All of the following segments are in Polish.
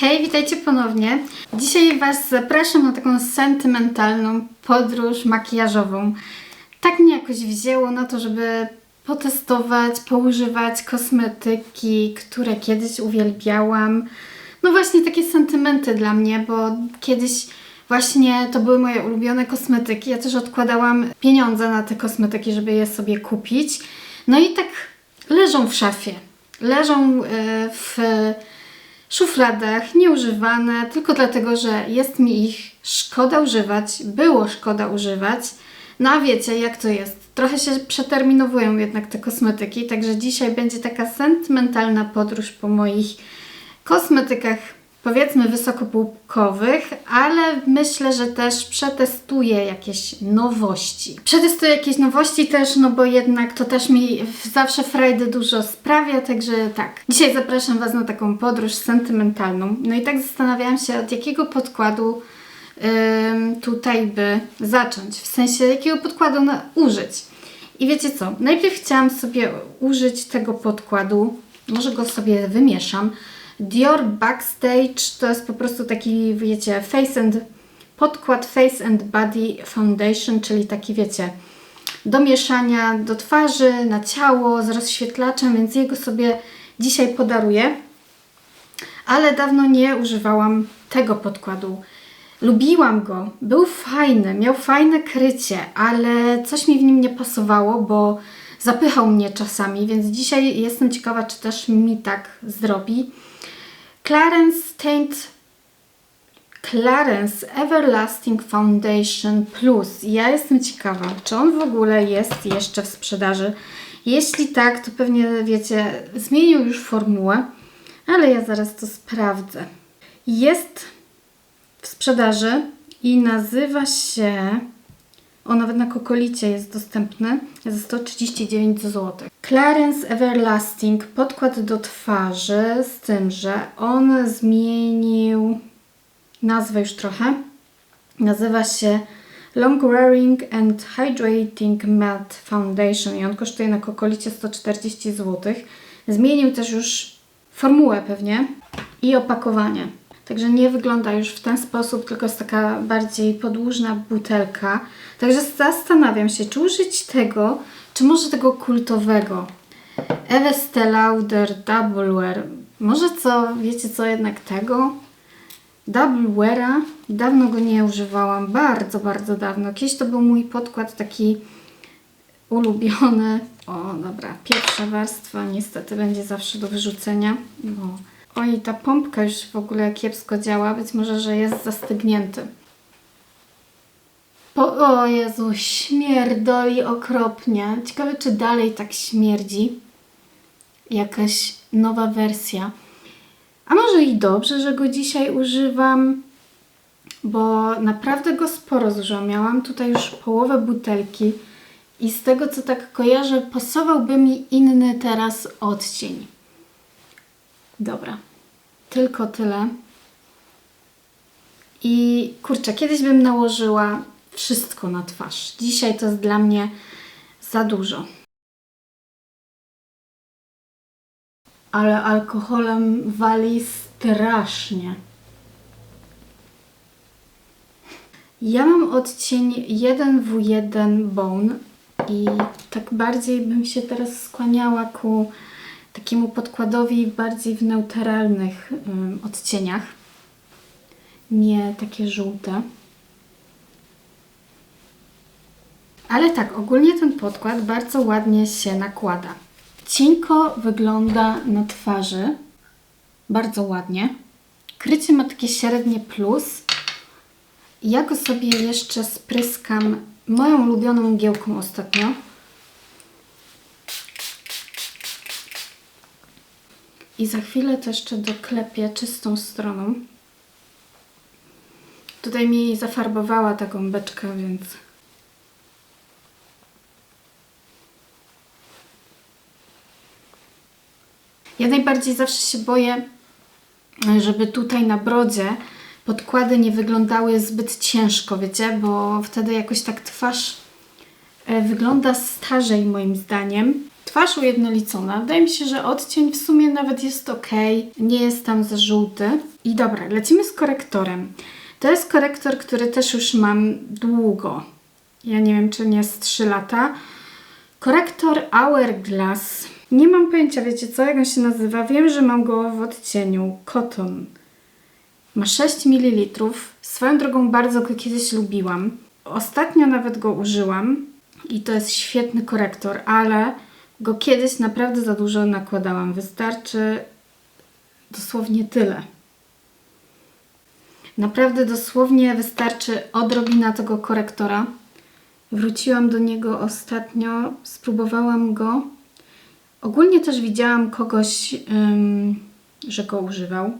Hej, witajcie ponownie. Dzisiaj Was zapraszam na taką sentymentalną podróż makijażową. Tak mnie jakoś wzięło na to, żeby potestować, poużywać kosmetyki, które kiedyś uwielbiałam. No właśnie takie sentymenty dla mnie, bo kiedyś właśnie to były moje ulubione kosmetyki. Ja też odkładałam pieniądze na te kosmetyki, żeby je sobie kupić. No i tak leżą w szafie. Leżą e, w szufladach, nieużywane, tylko dlatego, że jest mi ich szkoda używać, było szkoda używać. No a wiecie, jak to jest? Trochę się przeterminowują jednak te kosmetyki, także dzisiaj będzie taka sentymentalna podróż po moich kosmetykach, powiedzmy wysokopółkowych, ale myślę, że też przetestuję jakieś nowości. Przetestuję jakieś nowości też, no bo jednak to też mi zawsze frajdy dużo sprawia, także tak. Dzisiaj zapraszam Was na taką podróż sentymentalną. No i tak zastanawiałam się, od jakiego podkładu tutaj by zacząć, w sensie jakiego podkładu na, użyć. I wiecie co, najpierw chciałam sobie użyć tego podkładu, może go sobie wymieszam. Dior Backstage to jest po prostu taki, wiecie, face and, podkład Face and Body Foundation, czyli taki, wiecie, do mieszania do twarzy, na ciało z rozświetlaczem, więc jego sobie dzisiaj podaruję. Ale dawno nie używałam tego podkładu. Lubiłam go, był fajny, miał fajne krycie, ale coś mi w nim nie pasowało, bo zapychał mnie czasami, więc dzisiaj jestem ciekawa, czy też mi tak zrobi. Clarence Taint Clarence Everlasting Foundation Plus. Ja jestem ciekawa, czy on w ogóle jest jeszcze w sprzedaży. Jeśli tak, to pewnie wiecie, zmienił już formułę, ale ja zaraz to sprawdzę. Jest w sprzedaży i nazywa się. O, nawet na kokolicie jest dostępny za 139 zł. Clarence Everlasting, podkład do twarzy, z tym, że on zmienił nazwę już trochę. Nazywa się Long Wearing and Hydrating Matte Foundation i on kosztuje na kokolicie 140 zł. Zmienił też już formułę pewnie i opakowanie. Także nie wygląda już w ten sposób, tylko jest taka bardziej podłużna butelka. Także zastanawiam się, czy użyć tego, czy może tego kultowego. Estee Lauder Double Wear. Może co, wiecie co, jednak tego? Double Weara. Dawno go nie używałam, bardzo, bardzo dawno. Kiedyś to był mój podkład taki ulubiony. O, dobra, pierwsza warstwa niestety będzie zawsze do wyrzucenia, bo Oj, ta pompka już w ogóle kiepsko działa. Być może, że jest zastygnięty. Po, o Jezu, śmierdoli okropnie. Ciekawe, czy dalej tak śmierdzi. Jakaś nowa wersja. A może i dobrze, że go dzisiaj używam, bo naprawdę go sporo zużyłam. Miałam tutaj już połowę butelki i z tego, co tak kojarzę, pasowałby mi inny teraz odcień. Dobra, tylko tyle. I kurczę, kiedyś bym nałożyła wszystko na twarz. Dzisiaj to jest dla mnie za dużo. Ale alkoholem wali strasznie. Ja mam odcień 1W1 Bone i tak bardziej bym się teraz skłaniała ku takiemu podkładowi bardziej w neutralnych ym, odcieniach. Nie takie żółte. Ale tak, ogólnie ten podkład bardzo ładnie się nakłada. Cienko wygląda na twarzy. Bardzo ładnie. Krycie ma takie średnie plus. Ja go sobie jeszcze spryskam moją ulubioną mgiełką ostatnio. I za chwilę to jeszcze doklepię czystą stroną. Tutaj mi zafarbowała ta gąbeczka, więc... Ja najbardziej zawsze się boję, żeby tutaj na brodzie podkłady nie wyglądały zbyt ciężko, wiecie, bo wtedy jakoś tak twarz e, wygląda starzej moim zdaniem. Twarz ujednolicona. Wydaje mi się, że odcień w sumie nawet jest ok. Nie jest tam za żółty. I dobra, lecimy z korektorem. To jest korektor, który też już mam długo. Ja nie wiem, czy nie z 3 lata. Korektor Hourglass. Nie mam pojęcia, wiecie co, jak on się nazywa. Wiem, że mam go w odcieniu Cotton. Ma 6 ml. Swoją drogą bardzo go kiedyś lubiłam. Ostatnio nawet go użyłam i to jest świetny korektor, ale go kiedyś naprawdę za dużo nakładałam. Wystarczy dosłownie tyle. Naprawdę dosłownie wystarczy odrobina tego korektora. Wróciłam do niego ostatnio, spróbowałam go. Ogólnie też widziałam kogoś, ym, że go używał.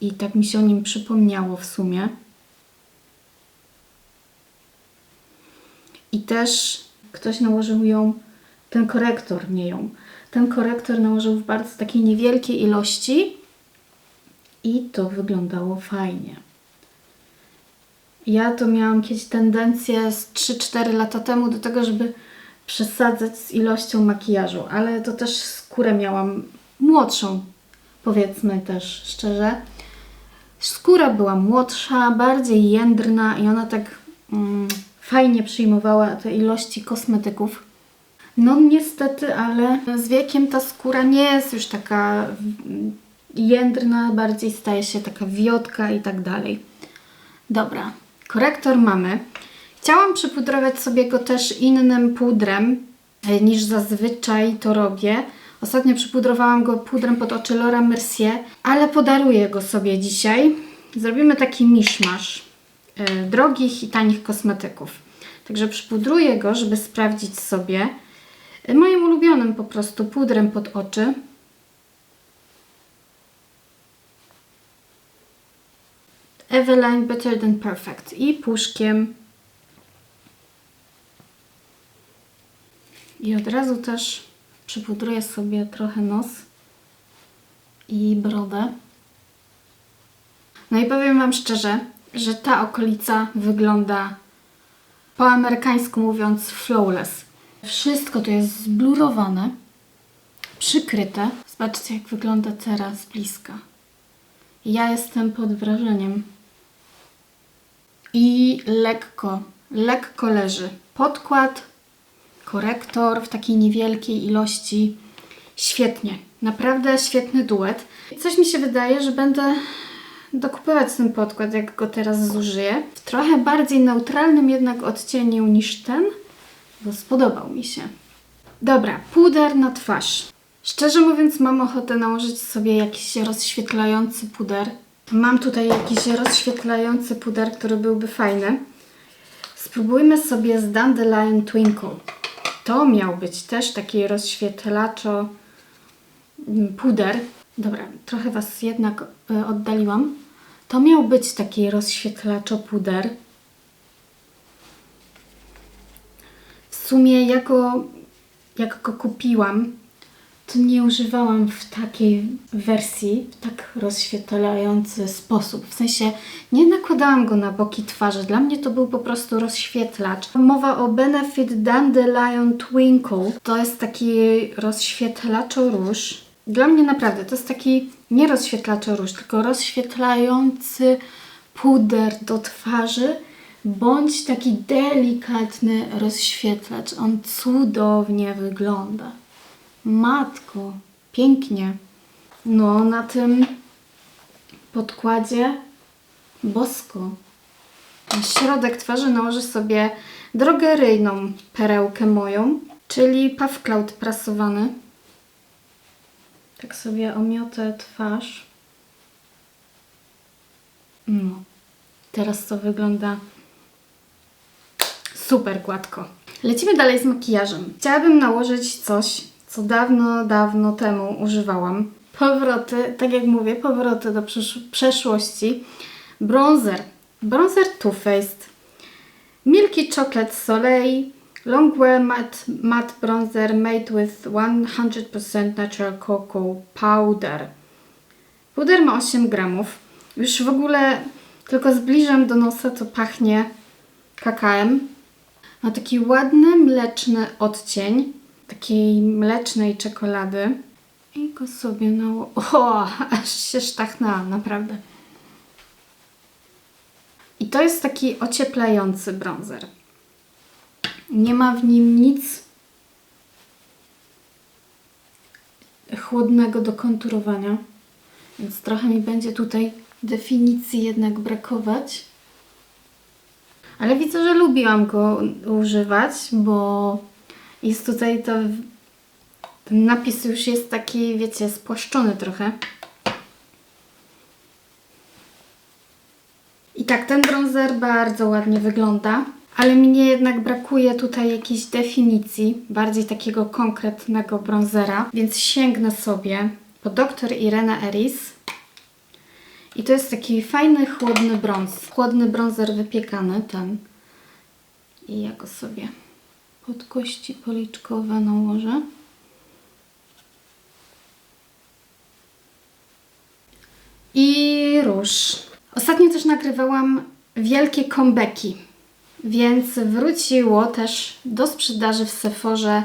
I tak mi się o nim przypomniało w sumie. I też ktoś nałożył ją, ten korektor, nie ją. Ten korektor nałożył w bardzo takiej niewielkiej ilości i to wyglądało fajnie. Ja to miałam kiedyś tendencję z 3-4 lata temu do tego, żeby przesadzać z ilością makijażu, ale to też skórę miałam młodszą, powiedzmy też szczerze. Skóra była młodsza, bardziej jędrna i ona tak mm, fajnie przyjmowała te ilości kosmetyków. No niestety, ale z wiekiem ta skóra nie jest już taka jędrna, bardziej staje się taka wiotka i tak dalej. Dobra, korektor mamy. Chciałam przypudrować sobie go też innym pudrem e, niż zazwyczaj to robię. Ostatnio przypudrowałam go pudrem pod oczy Laura Mercier, ale podaruję go sobie dzisiaj. Zrobimy taki miszmasz e, drogich i tanich kosmetyków. Także przypudruję go, żeby sprawdzić sobie moim ulubionym po prostu pudrem pod oczy. Eveline Better Than Perfect i puszkiem. I od razu też przypudruję sobie trochę nos i brodę. No i powiem Wam szczerze, że ta okolica wygląda po amerykańsku mówiąc flawless. Wszystko to jest zblurowane, przykryte. Zobaczcie jak wygląda teraz z bliska. Ja jestem pod wrażeniem. I lekko, lekko leży. Podkład, korektor w takiej niewielkiej ilości. Świetnie, naprawdę świetny duet. Coś mi się wydaje, że będę dokupywać ten podkład, jak go teraz zużyję. W trochę bardziej neutralnym jednak odcieniu niż ten, bo spodobał mi się. Dobra, puder na twarz. Szczerze mówiąc, mam ochotę nałożyć sobie jakiś rozświetlający puder. Mam tutaj jakiś rozświetlający puder, który byłby fajny. Spróbujmy sobie z Dandelion Twinkle. To miał być też taki rozświetlaczo mm, puder. Dobra, trochę Was jednak e, oddaliłam. To miał być taki rozświetlaczo puder. W sumie ja jak go kupiłam, to nie używałam w takiej wersji, w tak rozświetlający sposób. W sensie nie nakładałam go na boki twarzy. Dla mnie to był po prostu rozświetlacz. Mowa o Benefit Dandelion Twinkle. To jest taki rozświetlaczo róż. Dla mnie naprawdę to jest taki nie rozświetlaczo róż, tylko rozświetlający puder do twarzy bądź taki delikatny rozświetlacz. On cudownie wygląda. Matko, pięknie. No, na tym podkładzie bosko. Na środek twarzy nałożę sobie drogeryjną perełkę moją, czyli Puff Cloud prasowany. Tak sobie omiotę twarz. No, teraz to wygląda super gładko. Lecimy dalej z makijażem. Chciałabym nałożyć coś, co dawno, dawno temu używałam. Powroty, tak jak mówię, powroty do przesz przeszłości. Bronzer. Bronzer Too Faced. Milky Chocolate Soleil. Longwear matte, matte bronzer made with 100% natural cocoa powder. Puder ma 8 gramów. Już w ogóle tylko zbliżam do nosa, to pachnie kakałem. Ma taki ładny, mleczny odcień. takiej mlecznej czekolady. I go sobie na... O, aż się sztachnęłam, naprawdę. I to jest taki ocieplający bronzer. Nie ma w nim nic chłodnego do konturowania, więc trochę mi będzie tutaj definicji jednak brakować. Ale widzę, że lubiłam go używać, bo jest tutaj to. Ten napis już jest taki, wiecie, spłaszczony trochę. I tak, ten bronzer bardzo ładnie wygląda, ale mnie jednak brakuje tutaj jakiejś definicji, bardziej takiego konkretnego bronzera, więc sięgnę sobie po Dr. Irena Eris. I to jest taki fajny, chłodny brąz. Chłodny bronzer wypiekany, ten. I ja go sobie pod kości policzkowe nałożę. I róż. Ostatnio też nagrywałam wielkie comebacki, więc wróciło też do sprzedaży w Sephorze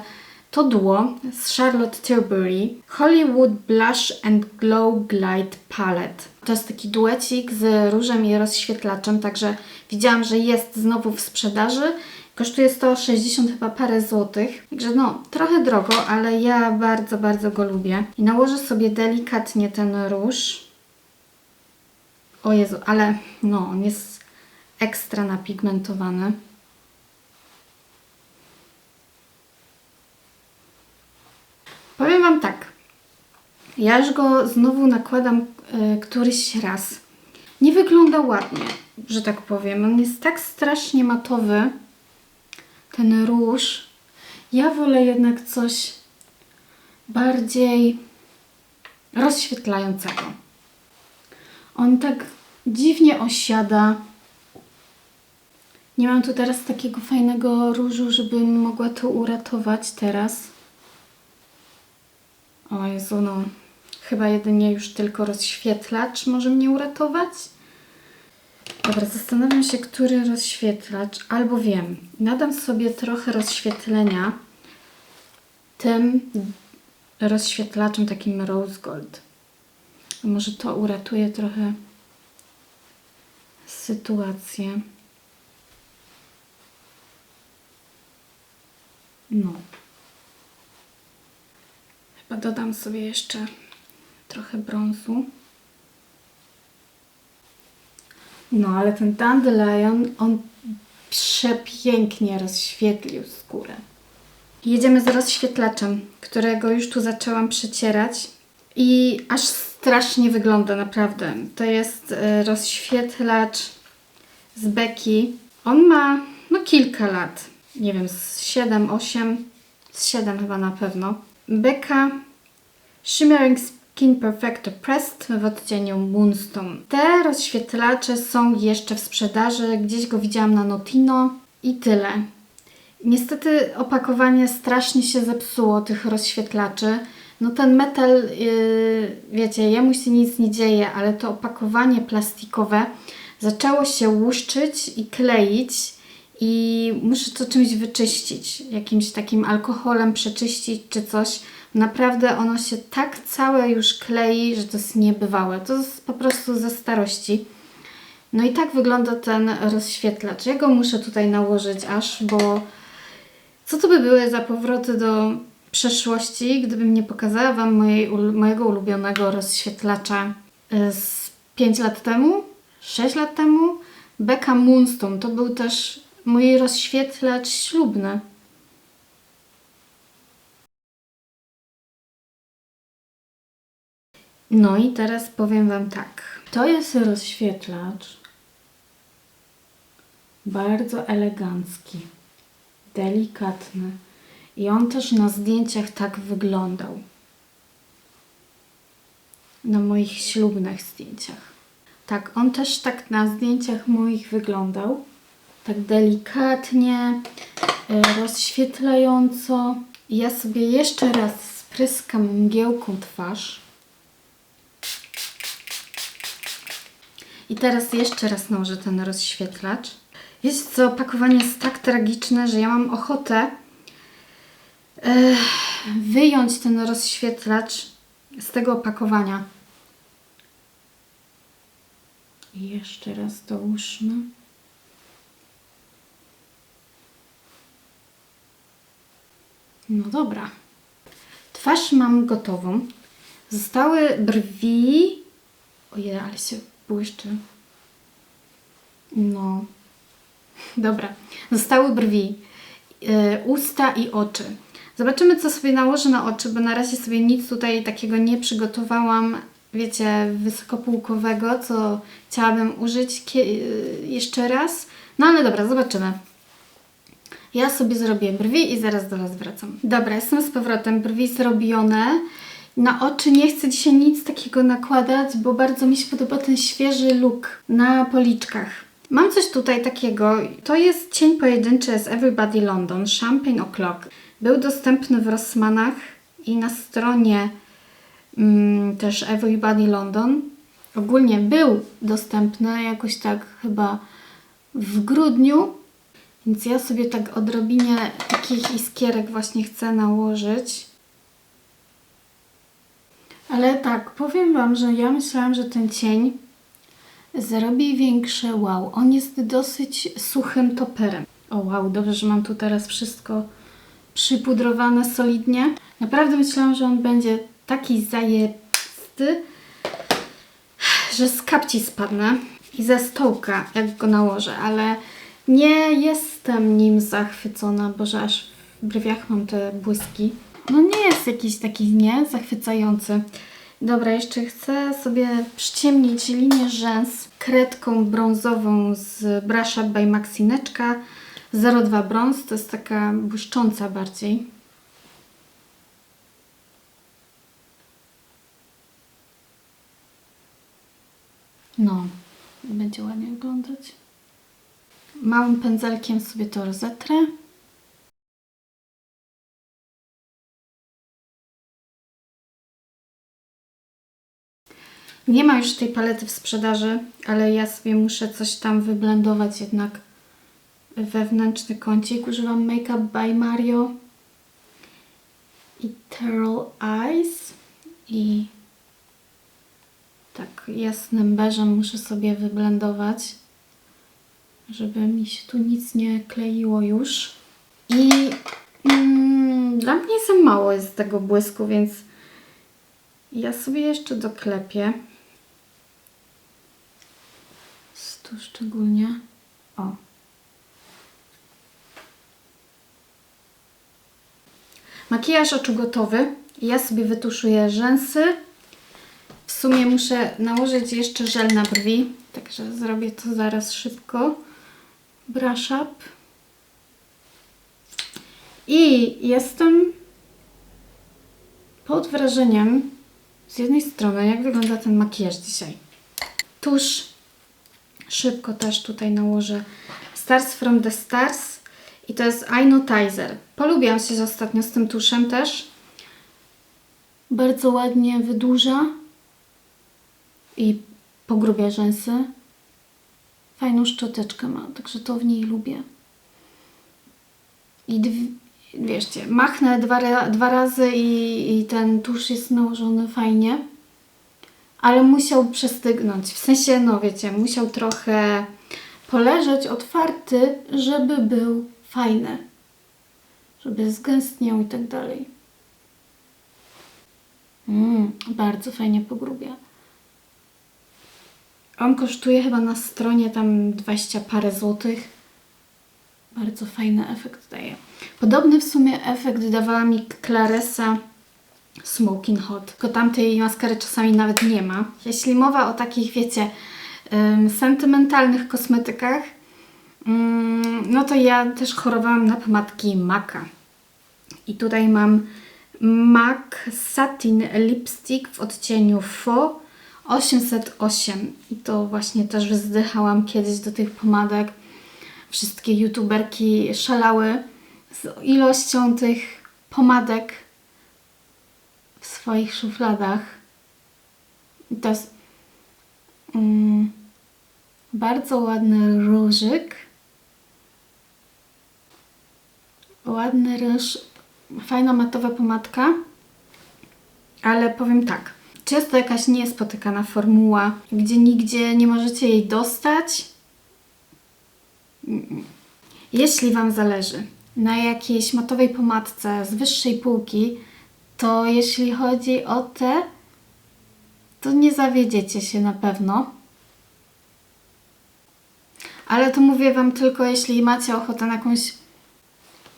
to duo z Charlotte Tilbury Hollywood Blush and Glow Glide Palette. To jest taki duecik z różem i rozświetlaczem, także widziałam, że jest znowu w sprzedaży. Kosztuje 160 chyba parę złotych, także no trochę drogo, ale ja bardzo, bardzo go lubię. I nałożę sobie delikatnie ten róż. O Jezu, ale no, on jest ekstra napigmentowany. Powiem Wam tak. Ja już go znowu nakładam e, któryś raz. Nie wygląda ładnie, że tak powiem. On jest tak strasznie matowy. Ten róż. Ja wolę jednak coś bardziej rozświetlającego. On tak dziwnie osiada. Nie mam tu teraz takiego fajnego różu, żebym mogła to uratować teraz. O Jezu, no. Chyba jedynie już tylko rozświetlacz może mnie uratować. Dobra, zastanawiam się, który rozświetlacz. Albo wiem, nadam sobie trochę rozświetlenia tym rozświetlaczem takim rose gold. Może to uratuje trochę sytuację. No. Chyba dodam sobie jeszcze trochę brązu. No, ale ten dandelion, on przepięknie rozświetlił skórę. Jedziemy z rozświetlaczem, którego już tu zaczęłam przecierać i aż strasznie wygląda naprawdę. To jest e, rozświetlacz z Beki. On ma no kilka lat. Nie wiem, z 7, 8, z 7 chyba na pewno. Beka Shimmering Skin Perfector Pressed w odcieniu Moonstone. Te rozświetlacze są jeszcze w sprzedaży. Gdzieś go widziałam na Notino i tyle. Niestety opakowanie strasznie się zepsuło tych rozświetlaczy. No ten metal, yy, wiecie, jemu się nic nie dzieje, ale to opakowanie plastikowe zaczęło się łuszczyć i kleić i muszę to czymś wyczyścić, jakimś takim alkoholem przeczyścić czy coś. Naprawdę ono się tak całe już klei, że to jest niebywałe. To jest po prostu ze starości. No i tak wygląda ten rozświetlacz. Ja go muszę tutaj nałożyć aż, bo co to by były za powroty do przeszłości, gdybym nie pokazała Wam mojej, mojego ulubionego rozświetlacza y, z 5 lat temu, 6 lat temu. Becca Moonstone to był też mój rozświetlacz ślubny. No i teraz powiem Wam tak. To jest rozświetlacz bardzo elegancki, delikatny i on też na zdjęciach tak wyglądał. Na moich ślubnych zdjęciach. Tak, on też tak na zdjęciach moich wyglądał. Tak delikatnie, e, rozświetlająco. Ja sobie jeszcze raz spryskam mgiełką twarz. I teraz jeszcze raz nałożę ten rozświetlacz. Wiecie co, opakowanie jest tak tragiczne, że ja mam ochotę e, wyjąć ten rozświetlacz z tego opakowania. I jeszcze raz dołóżmy. No dobra. Twarz mam gotową. Zostały brwi. Ojej, ale się błyszczy. No. Dobra. Zostały brwi, e, usta i oczy. Zobaczymy, co sobie nałożę na oczy, bo na razie sobie nic tutaj takiego nie przygotowałam, wiecie, wysokopółkowego, co chciałabym użyć e, jeszcze raz. No ale dobra, zobaczymy. Ja sobie zrobię brwi i zaraz do Was wracam. Dobra, jestem z powrotem, brwi zrobione. Na oczy nie chcę dzisiaj nic takiego nakładać, bo bardzo mi się podoba ten świeży look na policzkach. Mam coś tutaj takiego. To jest cień pojedynczy z Everybody London, Champagne O'Clock. Był dostępny w Rossmanach i na stronie mm, też Everybody London. Ogólnie był dostępny jakoś tak chyba w grudniu, więc ja sobie tak odrobinie takich iskierek właśnie chcę nałożyć. Ale tak, powiem Wam, że ja myślałam, że ten cień zrobi większe wow. On jest dosyć suchym toperem. O wow, dobrze, że mam tu teraz wszystko przypudrowane solidnie. Naprawdę myślałam, że on będzie taki zajebisty, że z kapci spadnę i ze stołka, jak go nałożę, ale nie jestem nim zachwycona, bo że aż w brwiach mam te błyski. No nie jest jakiś taki, nie? Zachwycający. Dobra, jeszcze chcę sobie przyciemnić linię rzęs kredką brązową z Brush Up by Maxineczka 02 brąz. To jest taka błyszcząca bardziej. No, będzie ładnie wyglądać. Małym pędzelkiem sobie to rozetrę. Nie ma już tej palety w sprzedaży, ale ja sobie muszę coś tam wyblendować jednak wewnętrzny kącik. Używam Makeup by Mario i Terrell Eyes i tak jasnym beżem muszę sobie wyblendować, żeby mi się tu nic nie kleiło już. I mm, dla mnie za mało jest tego błysku, więc ja sobie jeszcze doklepię. Tu szczególnie. O. Makijaż oczu gotowy. Ja sobie wytuszuję rzęsy. W sumie muszę nałożyć jeszcze żel na brwi, także zrobię to zaraz szybko. Brush up. I jestem pod wrażeniem z jednej strony, jak wygląda ten makijaż dzisiaj. Tusz szybko też tutaj nałożę Stars from the Stars i to jest Eye Notizer. Polubiłam się ostatnio z tym tuszem też. Bardzo ładnie wydłuża i pogrubia rzęsy. Fajną szczoteczkę ma, także to w niej lubię. I dwie, wierzcie, machnę dwa, dwa razy i, i ten tusz jest nałożony fajnie. Ale musiał przestygnąć. W sensie, no wiecie, musiał trochę poleżeć otwarty, żeby był fajny. Żeby zgęstniał i tak dalej. Mm, bardzo fajnie pogrubia. On kosztuje chyba na stronie tam 20 parę złotych. Bardzo fajny efekt daje. Podobny w sumie efekt dawała mi Claresa Smoking Hot. Tylko tamtej maskary czasami nawet nie ma. Jeśli mowa o takich, wiecie, ym, sentymentalnych kosmetykach, no to ja też chorowałam na pomadki Maka. I tutaj mam MAC Satin Lipstick w odcieniu Faux 808. I to właśnie też wzdychałam kiedyś do tych pomadek. Wszystkie youtuberki szalały z ilością tych pomadek swoich szufladach. To jest mm, bardzo ładny różyk. Ładny ryż Fajna matowa pomadka, ale powiem tak. Czy jest to jakaś niespotykana formuła, gdzie nigdzie nie możecie jej dostać? Jeśli Wam zależy na jakiejś matowej pomadce z wyższej półki, to jeśli chodzi o te, to nie zawiedziecie się na pewno. Ale to mówię Wam tylko, jeśli macie ochotę na jakąś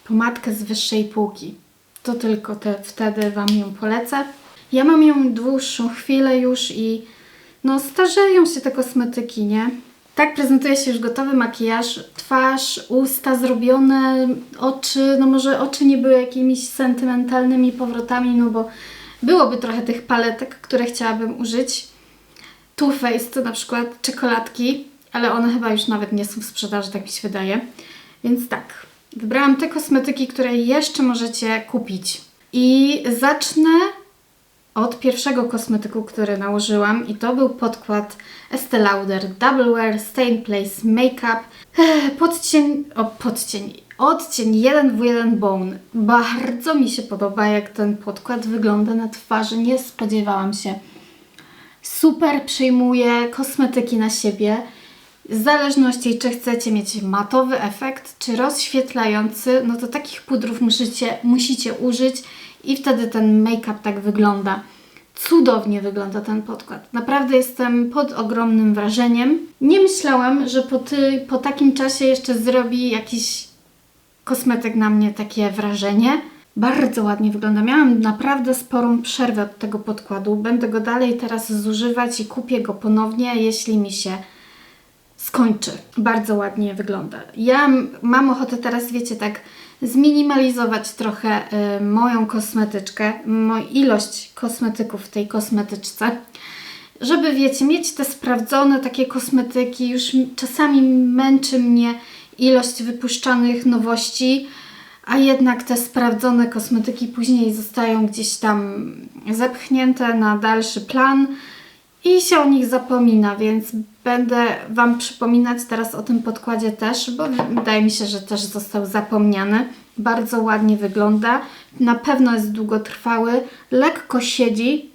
pomadkę z wyższej półki. To tylko te, wtedy Wam ją polecę. Ja mam ją dłuższą chwilę już i no starzeją się te kosmetyki, nie? Tak prezentuje się już gotowy makijaż, twarz, usta zrobione, oczy, no może oczy nie były jakimiś sentymentalnymi powrotami, no bo byłoby trochę tych paletek, które chciałabym użyć. Too Faced na przykład czekoladki, ale one chyba już nawet nie są w sprzedaży, tak mi się wydaje. Więc tak, wybrałam te kosmetyki, które jeszcze możecie kupić. I zacznę od pierwszego kosmetyku, który nałożyłam i to był podkład Estee Lauder Double Wear Stain Place Makeup podcień, o podcień, odcień 1w1 Bone. Bardzo mi się podoba jak ten podkład wygląda na twarzy, nie spodziewałam się. Super przyjmuje kosmetyki na siebie. W zależności, czy chcecie mieć matowy efekt, czy rozświetlający, no to takich pudrów musicie, musicie użyć i wtedy ten make-up tak wygląda. Cudownie wygląda ten podkład. Naprawdę jestem pod ogromnym wrażeniem. Nie myślałam, że po, ty, po takim czasie jeszcze zrobi jakiś kosmetyk na mnie takie wrażenie. Bardzo ładnie wygląda. Miałam naprawdę sporą przerwę od tego podkładu. Będę go dalej teraz zużywać i kupię go ponownie, jeśli mi się skończy. Bardzo ładnie wygląda. Ja mam ochotę teraz, wiecie, tak zminimalizować trochę y, moją kosmetyczkę, moją ilość kosmetyków w tej kosmetyczce, żeby, wiecie, mieć te sprawdzone takie kosmetyki. Już czasami męczy mnie ilość wypuszczanych nowości, a jednak te sprawdzone kosmetyki później zostają gdzieś tam zepchnięte na dalszy plan i się o nich zapomina, więc będę Wam przypominać teraz o tym podkładzie też, bo wydaje mi się, że też został zapomniany. Bardzo ładnie wygląda, na pewno jest długotrwały, lekko siedzi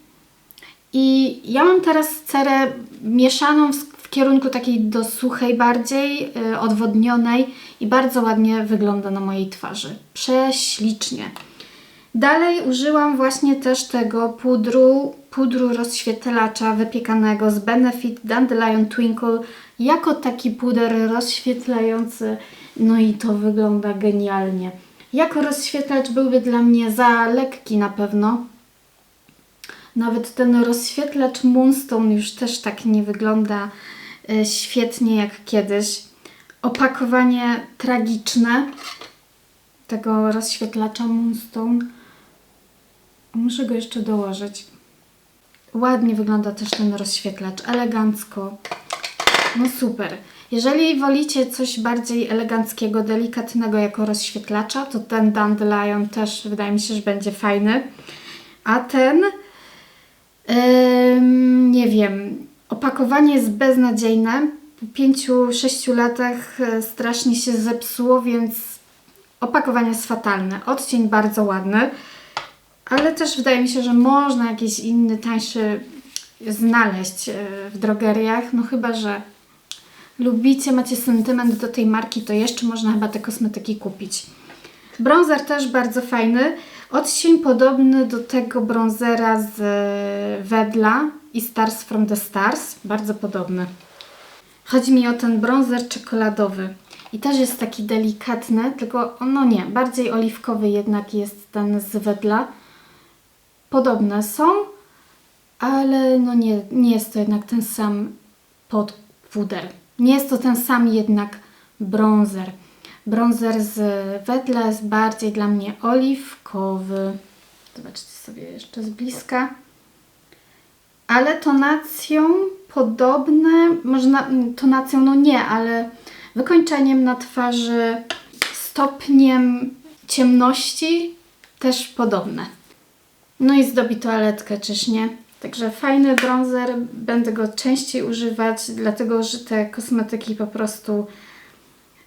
i ja mam teraz cerę mieszaną w, kierunku takiej do suchej bardziej, yy, odwodnionej i bardzo ładnie wygląda na mojej twarzy. Prześlicznie. Dalej użyłam właśnie też tego pudru, pudru rozświetlacza wypiekanego z Benefit Dandelion Twinkle jako taki puder rozświetlający. No i to wygląda genialnie. Jako rozświetlacz byłby dla mnie za lekki na pewno. Nawet ten rozświetlacz Moonstone już też tak nie wygląda e, świetnie jak kiedyś. Opakowanie tragiczne tego rozświetlacza Moonstone. Muszę go jeszcze dołożyć. Ładnie wygląda też ten rozświetlacz, elegancko. No super. Jeżeli wolicie coś bardziej eleganckiego, delikatnego jako rozświetlacza, to ten Dandelion też wydaje mi się, że będzie fajny. A ten, ym, nie wiem, opakowanie jest beznadziejne. Po 5-6 latach e, strasznie się zepsuło, więc opakowanie jest fatalne. Odcień bardzo ładny, ale też wydaje mi się, że można jakiś inny, tańszy znaleźć e, w drogeriach. No chyba, że lubicie, macie sentyment do tej marki, to jeszcze można chyba te kosmetyki kupić. Bronzer też bardzo fajny. Odcień podobny do tego bronzera z Wedla i Stars from the Stars. Bardzo podobny. Chodzi mi o ten bronzer czekoladowy. I też jest taki delikatny, tylko no nie, bardziej oliwkowy jednak jest ten z Wedla. Podobne są, ale no nie, nie jest to jednak ten sam podpuder. Nie jest to ten sam jednak bronzer. Bronzer z Wedla jest bardziej dla mnie oliwkowy. Zobaczcie sobie jeszcze z bliska. Ale tonacją podobne, można tonacją no nie, ale wykończeniem na twarzy, stopniem ciemności też podobne. No i zdobi toaletkę, czyż nie? Także fajny bronzer, będę go częściej używać, dlatego że te kosmetyki po prostu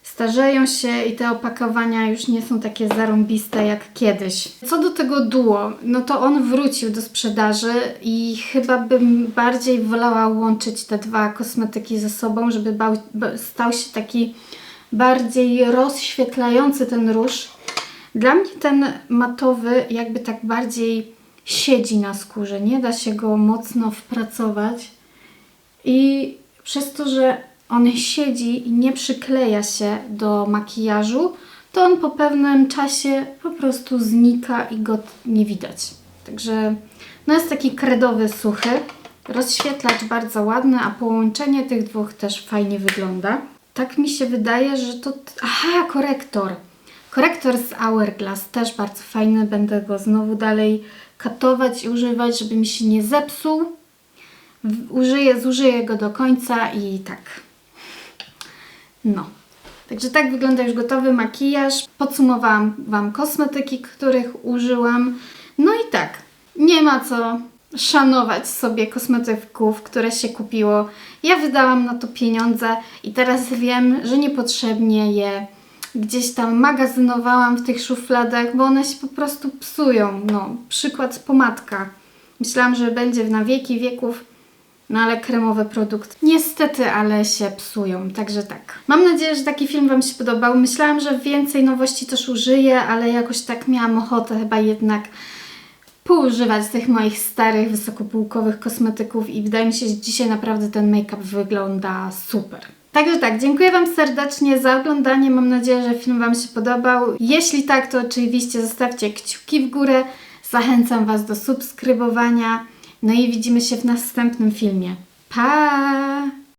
starzeją się i te opakowania już nie są takie zarąbiste jak kiedyś. Co do tego duo, no to on wrócił do sprzedaży i chyba bym bardziej wolała łączyć te dwa kosmetyki ze sobą, żeby bał, ba- stał się taki bardziej rozświetlający ten róż. Dla mnie ten matowy jakby tak bardziej siedzi na skórze, nie da się go mocno wpracować. I przez to, że on siedzi i nie przykleja się do makijażu, to on po pewnym czasie po prostu znika i go nie widać. Także no jest taki kredowy, suchy. Rozświetlacz bardzo ładny, a połączenie tych dwóch też fajnie wygląda. Tak mi się wydaje, że to... Aha, korektor. Korektor z Hourglass też bardzo fajny. Będę go znowu dalej katować i używać, żeby mi się nie zepsuł. Użyję, zużyję go do końca i tak. No. Także tak wygląda już gotowy makijaż. Podsumowałam Wam kosmetyki, których użyłam. No i tak, nie ma co szanować sobie kosmetyków, które się kupiło. Ja wydałam na to pieniądze i teraz wiem, że niepotrzebnie je gdzieś tam magazynowałam w tych szufladach, bo one się po prostu psują. No, przykład pomadka. Myślałam, że będzie na wieki wieków, no ale kremowy produkt. Niestety, ale się psują, także tak. Mam nadzieję, że taki film Wam się podobał. Myślałam, że więcej nowości też użyję, ale jakoś tak miałam ochotę chyba jednak poużywać tych moich starych, wysokopółkowych kosmetyków i wydaje mi się, że dzisiaj naprawdę ten make-up wygląda super. Także tak, dziękuję Wam serdecznie za oglądanie. Mam nadzieję, że film Wam się podobał. Jeśli tak, to oczywiście zostawcie kciuki w górę. Zachęcam Was do subskrybowania. No i widzimy się w następnym filmie. Pa!